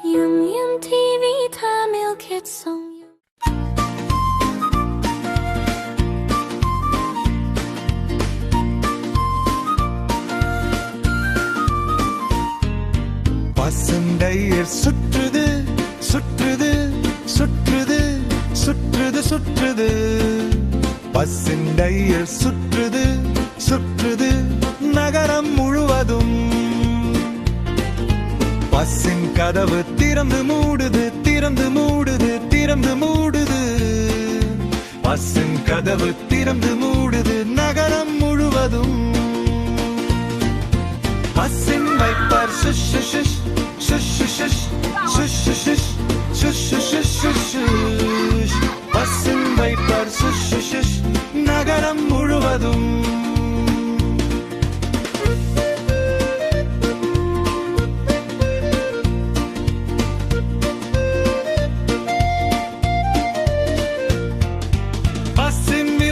TV Tamil Kids Song பசுண்டையர் சுற்றுது சுற்றுது சுற்றுது சுற்றுது சுற்றுது பசுண்டையர் சுற்றுது சுற்றுது நகரம் முழுவதும் பஸ்ஸின் கதவு திறந்து மூடுது திறந்து மூடுது திறந்து மூடுது பஸ்ஸின் கதவு திறந்து மூடுது நகரம் முழுவதும் பஸ்ஸின் வைப்பர் பஸ்ஸின் வைப்பர் நகரம் முழுவதும்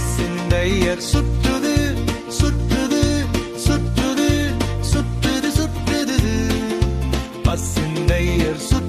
சிந்தையர் சுற்றுது சுற்றுது சுற்றுது சுற்றுது சுற்றுது. பசிந்தையர் சுற்று